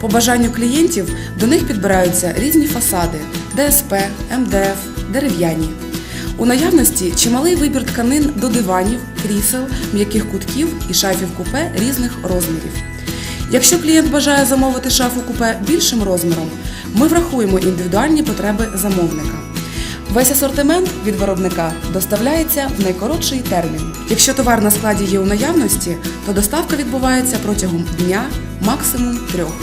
По бажанню клієнтів до них підбираються різні фасади ДСП, МДФ, дерев'яні. У наявності чималий вибір тканин до диванів, крісел, м'яких кутків і шафів купе різних розмірів. Якщо клієнт бажає замовити шафу купе більшим розміром, ми врахуємо індивідуальні потреби замовника. Весь асортимент від виробника доставляється в найкоротший термін. Якщо товар на складі є у наявності, то доставка відбувається протягом дня, максимум трьох.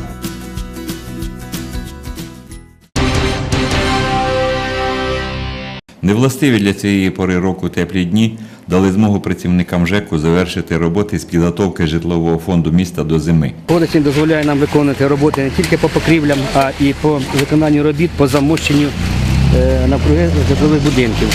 Невластиві для цієї пори року теплі дні дали змогу працівникам ЖЕКу завершити роботи з підготовки житлового фонду міста до зими. Кодекс дозволяє нам виконувати роботи не тільки по покрівлям, а і по виконанню робіт по замощенню е, навкруги житлових будинків.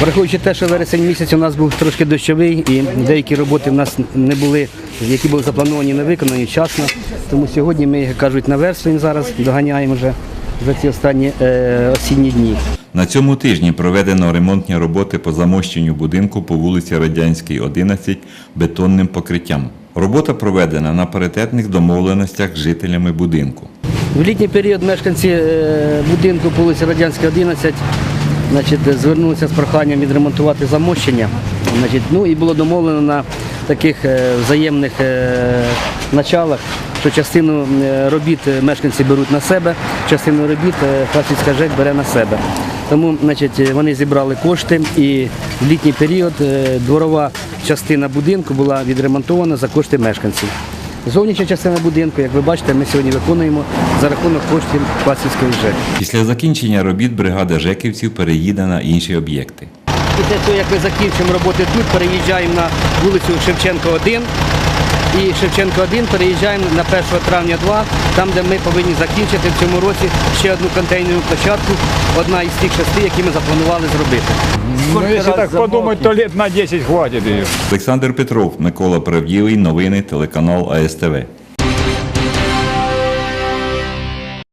Враховуючи те, що вересень місяць у нас був трошки дощовий і деякі роботи в нас не були, які були заплановані, не виконані вчасно. Тому сьогодні ми, як кажуть, наверстуємо зараз, доганяємо вже за ці останні е, осінні дні. На цьому тижні проведено ремонтні роботи по замощенню будинку по вулиці Радянській, 11 бетонним покриттям. Робота проведена на паритетних домовленостях з жителями будинку. В літній період мешканці е, будинку по вулиці Радянська, 11 значить, звернулися з проханням відремонтувати замощення. Значить, ну, і було домовлено на таких е, взаємних е, началах, що частину е, робіт е, мешканці беруть на себе, частину робіт е, Фасівська ЖЕК бере на себе. Тому значить, е, вони зібрали кошти і в літній період е, дворова частина будинку була відремонтована за кошти мешканців. Зовнішня частина будинку, як ви бачите, ми сьогодні виконуємо за рахунок коштів Класівської ЖЕК. Після закінчення робіт бригада ЖЕКівців переїде на інші об'єкти. Після того, як ми закінчимо роботи тут, переїжджаємо на вулицю Шевченка 1 і Шевченко 1 переїжджаємо на 1 травня 2, там, де ми повинні закінчити в цьому році ще одну контейнерну площадку, одна із тих шести, які ми запланували зробити. Ну, якщо так подумати, то літ на 10 хватить. Олександр Петров, Микола Правділий, новини, телеканал АСТВ.